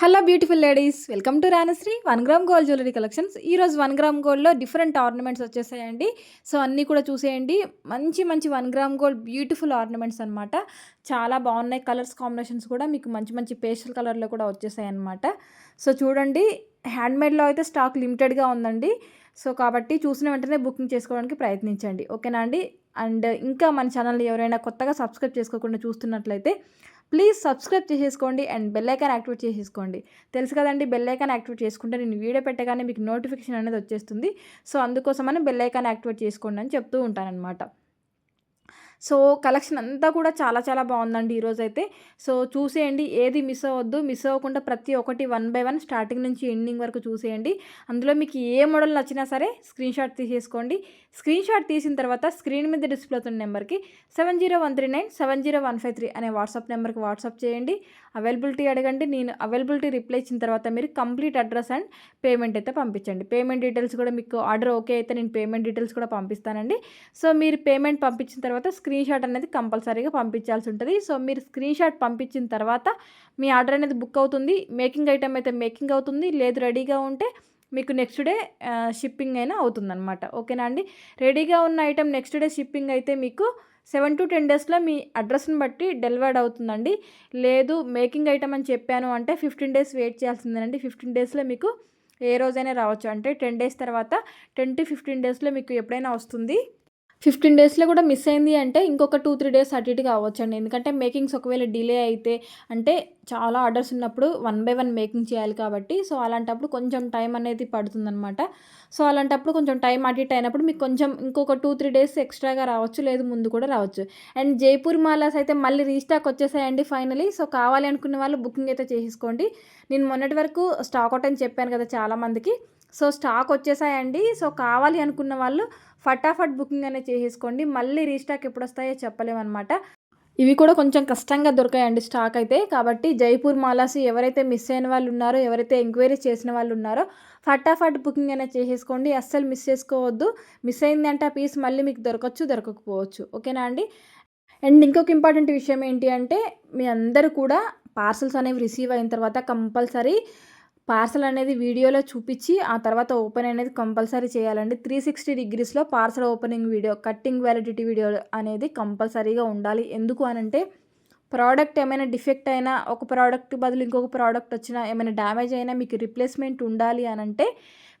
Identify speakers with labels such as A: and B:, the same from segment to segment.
A: Hello beautiful ladies welcome to Ranasri one gram gold jewellery collections ఈరోజు one gram గోల్డ్లో different ornaments వచ్చేసాయండి. So అన్నీ కూడా చూసేయండి. మంచి మంచి one gram gold beautiful ornaments అనమాట చాలా బాగున్నాయి. కలర్స్ కాంబినేషన్స్ కూడా మీకు మంచి మంచి పేస్టల్ కలర్లో కూడా వచ్చేసాయి అనమాట సో చూడండి హ్యాండ్మేడ్లో అయితే స్టాక్ లిమిటెడ్గా ఉందండి. సో కాబట్టి చూసిన వెంటనే బుకింగ్ చేసుకోవడానికి ప్రయత్నించండి. ఓకేనా అండి? అండ్ ఇంకా మన ఛానల్ ఎవరైనా కొత్తగా సబ్స్క్రైబ్ చేసుకోకుండా చూస్తున్నట్లయితే ప్లీజ్ సబ్స్క్రైబ్ చేసేసుకోండి అండ్ బెల్లైకాన్ యాక్టివేట్ చేసేసుకోండి. తెలుసు కదండి బెల్లైకాన్ యాక్టివేట్ చేసుకుంటే నేను వీడియో పెట్టగానే మీకు నోటిఫికేషన్ అనేది వచ్చేస్తుంది. సో అందుకోసమని బెల్ ఐకాన్ యాక్టివేట్ చేసుకోండి అని చెప్తూ ఉంటానన్నమాట. సో కలెక్షన్ అంతా కూడా చాలా చాలా బాగుందండి ఈరోజు అయితే సో చూసేయండి ఏది మిస్ అవ్వద్దు. మిస్ అవ్వకుండా ప్రతి ఒక్కటి వన్ బై వన్ స్టార్టింగ్ నుంచి ఎండింగ్ వరకు చూసేయండి. అందులో మీకు ఏ మోడల్ నచ్చినా సరే స్క్రీన్ షాట్ తీసేసుకోండి. స్క్రీన్ షాట్ తీసిన తర్వాత స్క్రీన్ మీద డిస్ప్లే అవుతున్న నెంబర్కి seven zero one three nine seven zero one five three అనే వాట్సాప్ నెంబర్కి వాట్సాప్ చేయండి. అవైలబిలిటీ అడగండి. నేను అవైలబిలిటీ రిప్లై ఇచ్చిన తర్వాత మీరు కంప్లీట్ అడ్రస్ అండ్ పేమెంట్ అయితే పంపించండి. పేమెంట్ డీటెయిల్స్ కూడా మీకు ఆర్డర్ ఓకే అయితే నేను పేమెంట్ డీటెయిల్స్ కూడా పంపిస్తానండి. సో మీరు పేమెంట్ పంపించిన తర్వాత స్క్రీన్ షాట్ అనేది కంపల్సరీగా పంపించాల్సి ఉంటుంది. సో మీరు స్క్రీన్ షాట్ పంపించిన తర్వాత మీ ఆర్డర్ అనేది బుక్ అవుతుంది. మేకింగ్ ఐటమ్ అయితే మేకింగ్ అవుతుంది. లేదు రెడీగా ఉంటే మీకు నెక్స్ట్ డే షిప్పింగ్ అయినా అవుతుందన్నమాట. ఓకేనా అండి? రెడీగా ఉన్న ఐటమ్ నెక్స్ట్ డే షిప్పింగ్ అయితే మీకు సెవెన్ టు టెన్ డేస్లో మీ అడ్రస్ని బట్టి డెలివర్డ్ అవుతుందండి. లేదు మేకింగ్ ఐటమ్ అని చెప్పాను అంటే ఫిఫ్టీన్ డేస్ వెయిట్ చేయాల్సిందేనండి. ఫిఫ్టీన్ డేస్లో మీకు ఏ రోజైనా రావచ్చు. అంటే టెన్ డేస్ తర్వాత టెన్ టు ఫిఫ్టీన్ డేస్లో మీకు ఎప్పుడైనా వస్తుంది. ఫిఫ్టీన్ డేస్లో కూడా మిస్ అయింది అంటే ఇంకొక టూ త్రీ డేస్ అటు ఇటు కావచ్చండి. ఎందుకంటే మేకింగ్స్ ఒకవేళ డిలే అయితే అంటే చాలా ఆర్డర్స్ ఉన్నప్పుడు వన్ బై వన్ మేకింగ్ చేయాలి కాబట్టి సో అలాంటప్పుడు కొంచెం టైం అనేది పడుతుందన్నమాట. సో అలాంటప్పుడు కొంచెం టైం అటు ఇటు అయినప్పుడు మీకు కొంచెం ఇంకొక టూ త్రీ డేస్ ఎక్స్ట్రాగా రావచ్చు లేదు ముందు కూడా రావచ్చు. అండ్ జైపూర్ మాలాస్ అయితే మళ్ళీ రీస్టాక్ వచ్చేసాయండి ఫైనలీ. సో కావాలి అనుకునే వాళ్ళు బుకింగ్ అయితే చేసేసుకోండి. నేను మొన్నటి వరకు స్టాక్ అవుట్ అని చెప్పాను కదా చాలామందికి. So stock వచ్చేసాయండి. సో కావాలి అనుకున్న వాళ్ళు ఫటాఫట్ బుకింగ్ అనేది చేసేసుకోండి. మళ్ళీ రీస్టాక్ ఎప్పుడు వస్తాయో చెప్పలేమన్నమాట. ఇవి కూడా కొంచెం కష్టంగా దొరికాయండి స్టాక్ అయితే. కాబట్టి జైపూర్ మాలాస్ ఎవరైతే మిస్ అయిన వాళ్ళు ఉన్నారో ఎవరైతే ఎంక్వైరీ చేసిన వాళ్ళు ఉన్నారో ఫటాఫట్ బుకింగ్ అనేది చేసేసుకోండి. అస్సలు మిస్ చేసుకోవద్దు. మిస్ అయిందంటే ఆ పీస్ మళ్ళీ మీకు దొరకచ్చు దొరకకపోవచ్చు. ఓకేనా అండి? అండ్ ఇంకొక ఇంపార్టెంట్ విషయం ఏంటి అంటే మీ అందరూ కూడా పార్సల్స్ అనేవి రిసీవ్ అయిన తర్వాత కంపల్సరీ పార్సల్ అనేది వీడియోలో చూపించి ఆ తర్వాత ఓపెన్ అనేది కంపల్సరీ చేయాలండి. Three sixty డిగ్రీస్లో parcel opening video cutting validity video అనేది కంపల్సరీగా ఉండాలి. ఎందుకు అనంటే ప్రోడక్ట్ ఏమైనా డిఫెక్ట్ అయినా ఒక ప్రోడక్ట్ బదులు ఇంకొక ప్రోడక్ట్ వచ్చినా ఏమైనా డ్యామేజ్ అయినా మీకు రిప్లేస్మెంట్ ఉండాలి అని అంటే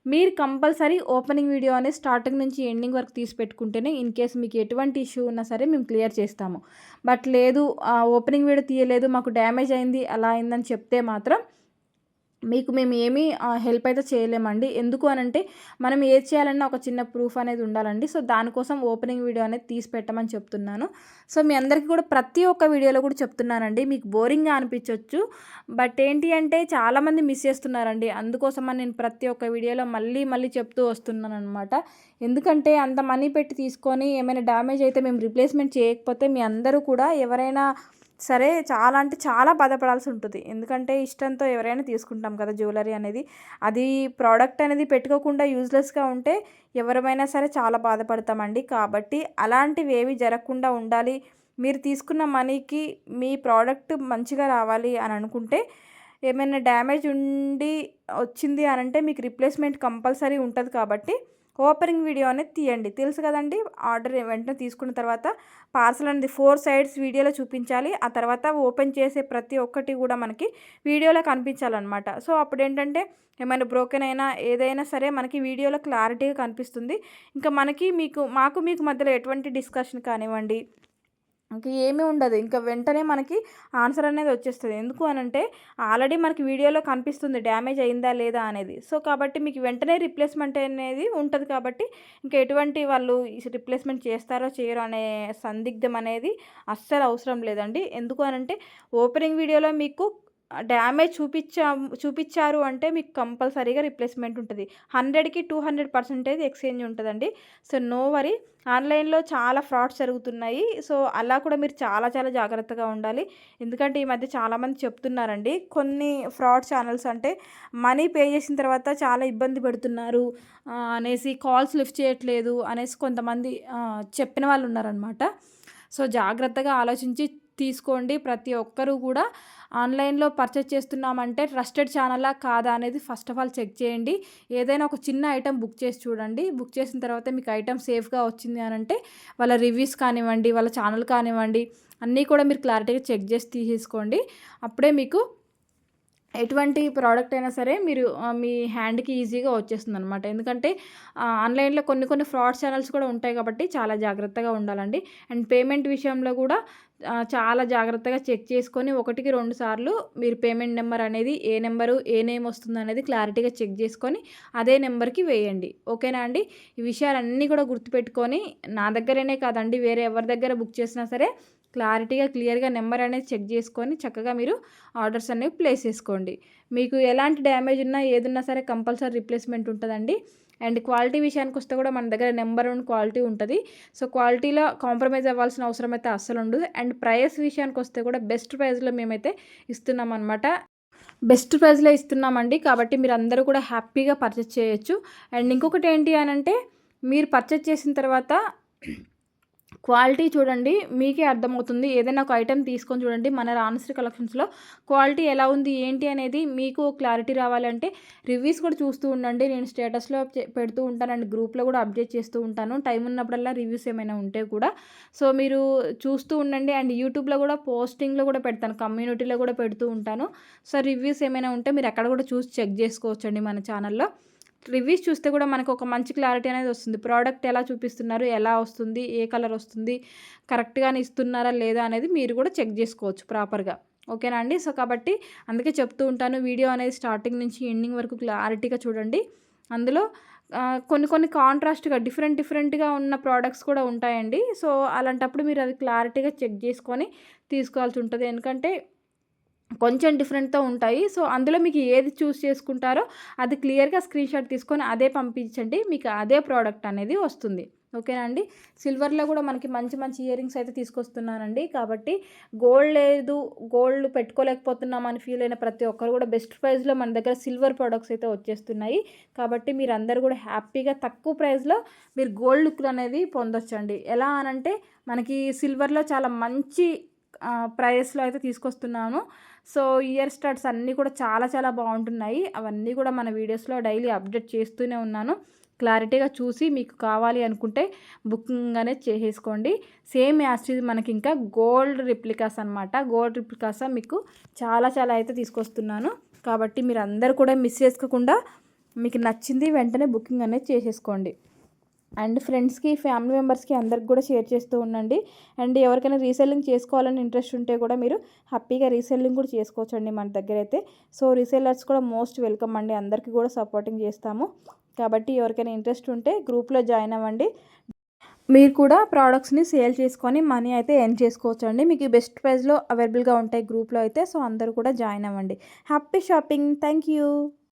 A: మీరు కంపల్సరీ ఓపెనింగ్ వీడియో అనేది స్టార్టింగ్ నుంచి ఎండింగ్ వరకు తీసి పెట్టుకుంటేనే ఇన్ కేస్ మీకు ఎటువంటి ఇష్యూ ఉన్నా సరే మేము క్లియర్ చేస్తాము. బట్ లేదు ఓపెనింగ్ వీడియో తీయలేదు మాకు డ్యామేజ్ అయింది అలా అయిందని చెప్తే మాత్రం మీకు మేము ఏమీ హెల్ప్ అయితే చేయలేమండి. ఎందుకు అని అంటే మనం ఏది చేయాలన్నా ఒక చిన్న ప్రూఫ్ అనేది ఉండాలండి. సో దానికోసం ఓపెనింగ్ వీడియో అనేది తీసి పెట్టమని చెప్తున్నాను. సో మీ అందరికీ కూడా ప్రతి ఒక్క వీడియోలో కూడా చెప్తున్నానండి. మీకు బోరింగ్గా అనిపించవచ్చు బట్ ఏంటి అంటే చాలామంది మిస్ చేస్తున్నారండి. అందుకోసమని నేను ప్రతి ఒక్క వీడియోలో మళ్ళీ మళ్ళీ చెప్తూ వస్తున్నాను అనమాట ఎందుకంటే అంత మనీ పెట్టి తీసుకొని ఏమైనా డ్యామేజ్ అయితే మేము రిప్లేస్మెంట్ చేయకపోతే మీ అందరూ కూడా ఎవరైనా సరే చాలా అంటే చాలా బాధపడాల్సి ఉంటుంది. ఎందుకంటే ఇష్టంతో ఎవరైనా తీసుకుంటాం కదా జ్యువెలరీ అనేది. అది ప్రోడక్ట్ అనేది పెట్టుకోకుండా యూజ్లెస్గా ఉంటే ఎవరమైనా సరే చాలా బాధపడతామండి. కాబట్టి అలాంటివి ఏవి జరగకుండా ఉండాలి. మీరు తీసుకున్న మనీకి మీ ప్రోడక్ట్ మంచిగా రావాలి అని అనుకుంటే ఏమైనా డ్యామేజ్ ఉండి వచ్చింది అని అంటే మీకు రిప్లేస్మెంట్ కంపల్సరీ ఉంటుంది కాబట్టి ఓపెనింగ్ వీడియో అనేది తీయండి. తెలుసు కదండి ఆర్డర్ వెంటనే తీసుకున్న తర్వాత పార్సల్ అనేది ఫోర్ సైడ్స్ వీడియోలో చూపించాలి. ఆ తర్వాత ఓపెన్ చేసే ప్రతి ఒక్కటి కూడా మనకి వీడియోలో కనిపించాలన్నమాట. సో అప్పుడు ఏంటంటే ఏమైనా బ్రోకెన్ అయినా ఏదైనా సరే మనకి వీడియోలో క్లారిటీగా కనిపిస్తుంది. ఇంకా మనకి మీకు మాకు మీకు మధ్యలో ఎటువంటి డిస్కషన్ కానివ్వండి ఇంకా ఏమీ ఉండదు. ఇంకా వెంటనే మనకి ఆన్సర్ అనేది వచ్చేస్తుంది. ఎందుకు అని అంటే ఆల్రెడీ మనకి వీడియోలో కనిపిస్తుంది డ్యామేజ్ అయిందా లేదా అనేది. సో కాబట్టి మీకు వెంటనే రిప్లేస్మెంట్ అనేది ఉంటుంది కాబట్టి ఇంకా ఎటువంటి వాళ్ళు రిప్లేస్మెంట్ చేస్తారో చేయరో అనే సందిగ్ధం అనేది అస్సలు అవసరం లేదండి. ఎందుకు అని అంటే ఓపెనింగ్ వీడియోలో మీకు డ్యామేజ్ చూపించా చూపించారు అంటే మీకు కంపల్సరీగా రిప్లేస్మెంట్ ఉంటుంది. హండ్రెడ్కి టూ హండ్రెడ్ పర్సెంటేజ్ ఎక్స్చేంజ్ ఉంటుందండి. So no worry. ఆన్లైన్లో చాలా ఫ్రాడ్స్ జరుగుతున్నాయి. సో అలా కూడా మీరు చాలా చాలా జాగ్రత్తగా ఉండాలి. ఎందుకంటే ఈ మధ్య చాలామంది చెప్తున్నారండి కొన్ని ఫ్రాడ్ ఛానల్స్ అంటే మనీ పే చేసిన తర్వాత చాలా ఇబ్బంది పెడుతున్నారు అనేసి కాల్స్ లిఫ్ట్ చేయట్లేదు అనేసి కొంతమంది చెప్పిన వాళ్ళు ఉన్నారనమాట సో జాగ్రత్తగా ఆలోచించి తీసుకోండి. ప్రతి ఒక్కరూ కూడా ఆన్లైన్లో పర్చేస్ చేస్తున్నామంటే ట్రస్టెడ్ ఛానలా కాదా అనేది ఫస్ట్ ఆఫ్ ఆల్ చెక్ చేయండి. ఏదైనా ఒక చిన్న ఐటెం బుక్ చేసి చూడండి. బుక్ చేసిన తర్వాత మీకు ఐటెం సేఫ్గా వచ్చింది అని అంటే వాళ్ళ రివ్యూస్ కానివ్వండి వాళ్ళ ఛానల్ కానివ్వండి అన్నీ కూడా మీరు క్లారిటీగా చెక్ చేసి తీసేసుకోండి. అప్పుడే మీకు ఎటువంటి ప్రోడక్ట్ అయినా సరే మీరు మీ హ్యాండ్కి ఈజీగా వచ్చేస్తుంది అనమాట ఎందుకంటే ఆన్లైన్లో కొన్ని కొన్ని ఫ్రాడ్ ఛానల్స్ కూడా ఉంటాయి కాబట్టి చాలా జాగ్రత్తగా ఉండాలండి. అండ్ పేమెంట్ విషయంలో కూడా చాలా జాగ్రత్తగా చెక్ చేసుకొని ఒకటికి రెండు సార్లు మీరు పేమెంట్ నెంబర్ అనేది ఏ నెంబరు ఏ నేమ్ వస్తుంది అనేది క్లారిటీగా చెక్ చేసుకొని అదే నెంబర్కి వేయండి. ఓకేనా అండి? ఈ విషయాలన్నీ కూడా గుర్తుపెట్టుకొని నా దగ్గరనే కాదండి వేరే ఎవరి దగ్గర బుక్ చేసినా సరే క్లారిటీగా క్లియర్గా నెంబర్ అనేది చెక్ చేసుకొని చక్కగా మీరు ఆర్డర్స్ అనేవి ప్లేస్ చేసుకోండి. మీకు ఎలాంటి డ్యామేజ్ ఉన్నా ఏదున్నా సరే కంపల్సరీ రిప్లేస్మెంట్ ఉంటుందండి. అండ్ క్వాలిటీ విషయానికి వస్తే కూడా మన దగ్గర నెంబర్ వన్ క్వాలిటీ ఉంటుంది. సో క్వాలిటీలో కాంప్రమైజ్ అవ్వాల్సిన అవసరం అయితే అస్సలు ఉండదు. అండ్ ప్రైస్ విషయానికి వస్తే కూడా బెస్ట్ ప్రైస్లో మేమైతే ఇస్తున్నాం అనమాట బెస్ట్ ప్రైస్లో ఇస్తున్నామండి. కాబట్టి మీరు అందరూ కూడా హ్యాపీగా పర్చేస్ చేయొచ్చు. అండ్ ఇంకొకటి ఏంటి అని అంటే మీరు పర్చేస్ చేసిన తర్వాత క్వాలిటీ చూడండి మీకే అర్థమవుతుంది. ఏదైనా ఒక ఐటెం తీసుకొని చూడండి మన రానశ్రీ కలెక్షన్స్లో క్వాలిటీ ఎలా ఉంది ఏంటి అనేది మీకు క్లారిటీ రావాలంటే రివ్యూస్ కూడా చూస్తూ ఉండండి. నేను స్టేటస్లో పెడుతూ ఉంటాను అండ్ గ్రూప్లో కూడా అప్డేట్ చేస్తూ ఉంటాను. టైం ఉన్నప్పుడల్లా రివ్యూస్ ఏమైనా ఉంటే కూడా. సో మీరు చూస్తూ ఉండండి. అండ్ యూట్యూబ్లో కూడా పోస్టింగ్లో కూడా పెడతాను కమ్యూనిటీలో కూడా పెడుతూ ఉంటాను. సో రివ్యూస్ ఏమైనా ఉంటే మీరు అక్కడ కూడా చూసి చెక్ చేసుకోవచ్చండి మన ఛానల్లో రివ్యూస్ చూస్తే కూడా మనకు ఒక మంచి క్లారిటీ అనేది వస్తుంది. ప్రోడక్ట్ ఎలా చూపిస్తున్నారు? ఎలా వస్తుంది? ఏ కలర్ వస్తుంది? కరెక్ట్గానే ఇస్తున్నారా? లేదా? అనేది మీరు కూడా చెక్ చేసుకోవచ్చు ప్రాపర్గా. ఓకేనా అండి? సో కాబట్టి అందుకే చెప్తూ ఉంటాను. వీడియో అనేది స్టార్టింగ్ నుంచి ఎండింగ్ వరకు క్లారిటీగా చూడండి. అందులో కొన్ని కొన్ని కాంట్రాస్ట్గా డిఫరెంట్ డిఫరెంట్గా ఉన్న ప్రోడక్ట్స్ కూడా ఉంటాయండి. సో అలాంటప్పుడు మీరు అది క్లారిటీగా చెక్ చేసుకొని తీసుకోవాల్సి ఉంటుంది. ఎందుకంటే కొంచెం డిఫరెంట్తో ఉంటాయి. సో అందులో మీకు ఏది చూస్ చేసుకుంటారో అది క్లియర్గా స్క్రీన్ షాట్ తీసుకొని అదే పంపించండి. మీకు అదే ప్రోడక్ట్ అనేది వస్తుంది. ఓకేనా అండి? సిల్వర్లో కూడా మనకి మంచి మంచి ఇయర్ రింగ్స్ అయితే తీసుకొస్తున్నానండి. కాబట్టి గోల్డ్ లేదు గోల్డ్ పెట్టుకోలేకపోతున్నామని ఫీల్ అయిన ప్రతి ఒక్కరు కూడా బెస్ట్ ప్రైస్లో మన దగ్గర సిల్వర్ ప్రోడక్ట్స్ అయితే వచ్చేస్తున్నాయి. కాబట్టి మీరు అందరు కూడా హ్యాపీగా తక్కువ ప్రైస్లో మీరు గోల్డ్ లుక్లు అనేది పొందొచ్చండి. ఎలా అనంటే మనకి సిల్వర్లో చాలా మంచి ప్రైస్లో అయితే తీసుకొస్తున్నాను. సో ఇయర్ స్టార్ట్స్ అన్నీ కూడా చాలా చాలా బాగుంటున్నాయి. అవన్నీ కూడా మన వీడియోస్లో డైలీ అప్డేట్ చేస్తూనే ఉన్నాను. క్లారిటీగా చూసి మీకు కావాలి అనుకుంటే బుకింగ్ అనేది చేసేసుకోండి. సేమ్ యాస్టీజ్ మనకి ఇంకా గోల్డ్ రిప్లికాస్ అనమాట గోల్డ్ రిప్లికాస్ మీకు చాలా చాలా అయితే తీసుకొస్తున్నాను. కాబట్టి మీరు అందరు కూడా మిస్ చేసుకోకుండా మీకు నచ్చింది వెంటనే బుకింగ్ అనేది చేసేసుకోండి. అండ్ ఫ్రెండ్స్కి ఫ్యామిలీ మెంబర్స్కి అందరికి కూడా షేర్ చేస్తూ ఉండండి. అండ్ ఎవరికైనా రీసెల్లింగ్ చేసుకోవాలని ఇంట్రెస్ట్ ఉంటే కూడా మీరు హ్యాపీగా రీసెల్లింగ్ కూడా చేసుకోవచ్చు అండి మన దగ్గర అయితే. సో రీసెల్లర్స్ కూడా మోస్ట్ వెల్కమ్ అండి. అందరికీ కూడా సపోర్టింగ్ చేస్తాము. కాబట్టి ఎవరికైనా ఇంట్రెస్ట్ ఉంటే గ్రూప్లో జాయిన్ అవ్వండి. మీరు కూడా ప్రోడక్ట్స్ని సేల్ చేసుకొని మనీ అయితే ఎర్న్ చేసుకోవచ్చు అండి మీకు బెస్ట్ ప్రైస్లో అవైలబుల్గా ఉంటాయి గ్రూప్లో అయితే. సో అందరూ కూడా జాయిన్ అవ్వండి. Happy shopping. Thank you